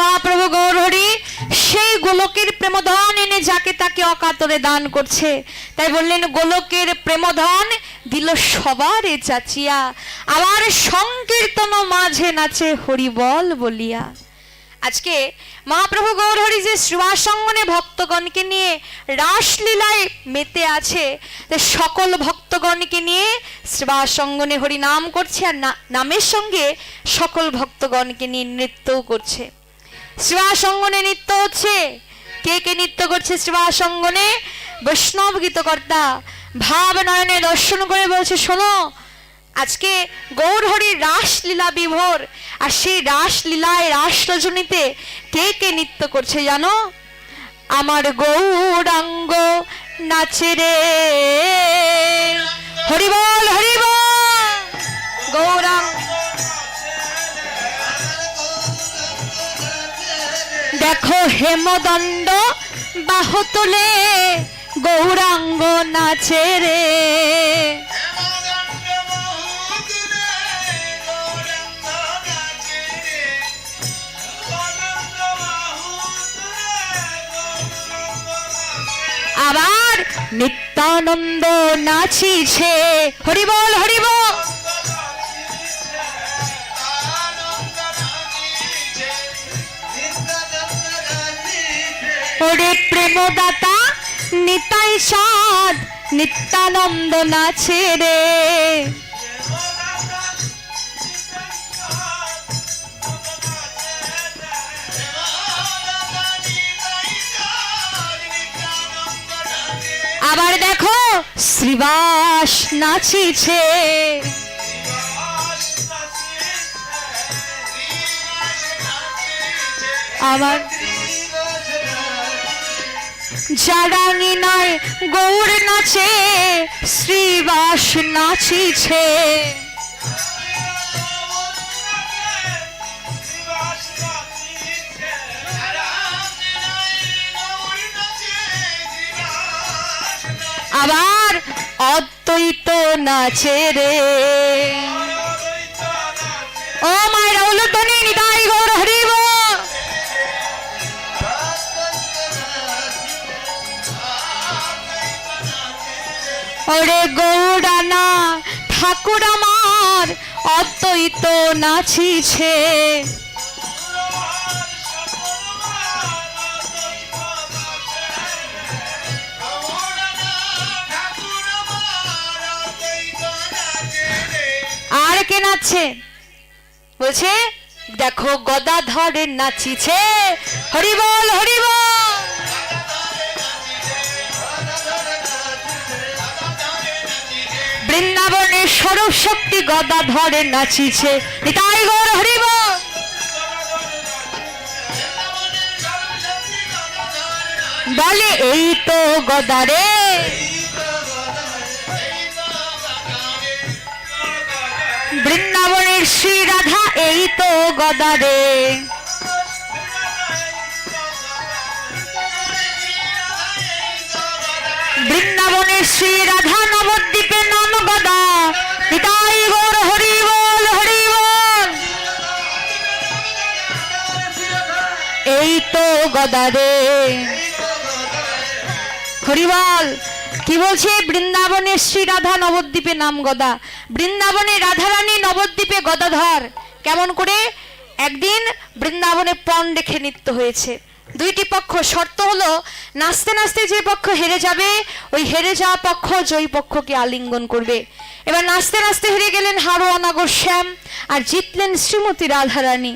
মহাপ্রভু গৌরহরি, সেই গোলকের প্রেমধন এনে যাকে তাকে অকাতরে দান করছে। তাই বললেন, গোলকের প্রেমধন দিল সবার চাচিয়া, আবার সংকীর্তন মাঝে নাচে হরিবল বলিয়া। আজকে মহাপ্রভু গৌরহরি যে শ্রীবাসঙ্গনে ভক্তগণকে নিয়ে রাসলীলায় মেতে আছে সকল ভক্তগণকে নিয়ে শ্রীবাসঙ্গনে হরি নাম করছে আর নামের সঙ্গে সকল ভক্তগণকে নিয়ে নৃত্যও করছে। শ্রীবাসঙ্গনে নৃত্য হচ্ছে। কে কে নৃত্য করছে শ্রীবাসঙ্গনে বৈষ্ণব গীতকর্তা ভাব নয়নে দর্শন করে বলছে, শোনো, আজকে গৌরহরির রাসলীলা বিভোর, আর সেই রাসলীলায় রাস রজনীতে কে কে নৃত্য করছে জানো? আমার গৌরাঙ্গ নাচে রে। হরিবল হরিবল গৌরাঙ্গ দেখো হেমদণ্ড বাহ তুলে গৌরাঙ্গ নাচে রে। আবার নিত্যানন্দ নাচিছে। হরিবল হরিবল! ওরে প্রেমদাতা নিতাই সাদ নিত্যানন্দ নাচে রে। আবার দেখো শ্রীবাস নাচিছে। আবার যারা নিনায় গৌর নাচে, শ্রীবাস নাচিছে। আবার অদ্বৈত নাচে রে। ও মায়েরা, উলুধ্বনি নিতাই গৌর ওরে গৌরানা, ঠাকুর আমার, অদ্বৈত নাচিছে। আর কে নাচছে? বলছে, দেখো গদাধরের নাচিছে। হরিবল হরিবল বৃন্দাবনের স্বরূপ শক্তি গদাধরের নাচিছে গৌর হরিবল বলে, এই তো গদারে বৃন্দাবনের শ্রী রাধা, এই তো গদারে বৃন্দাবনের শ্রী রাধা এই তো গদারে হরিবল, কি বলছে? বৃন্দাবনের শ্রী রাধা নবদ্বীপে নাম গদা। বৃন্দাবনে রাধারানী নবদ্বীপে গদাধর। কেমন করে? একদিন বৃন্দাবনে পণ রেখে নৃত্য হয়েছে। দুইটি পক্ষ, শর্ত হলো, নাচতে নাচতে যে পক্ষ হেরে যাবে, ওই হেরে যাওয়া পক্ষ জয়ী পক্ষকে আলিঙ্গন করবে। এবার নাচতে নাচতে হেরে গেলেন হারোয়ানাগর শ্যাম, আর জিতলেন শ্রীমতী রাধারানী।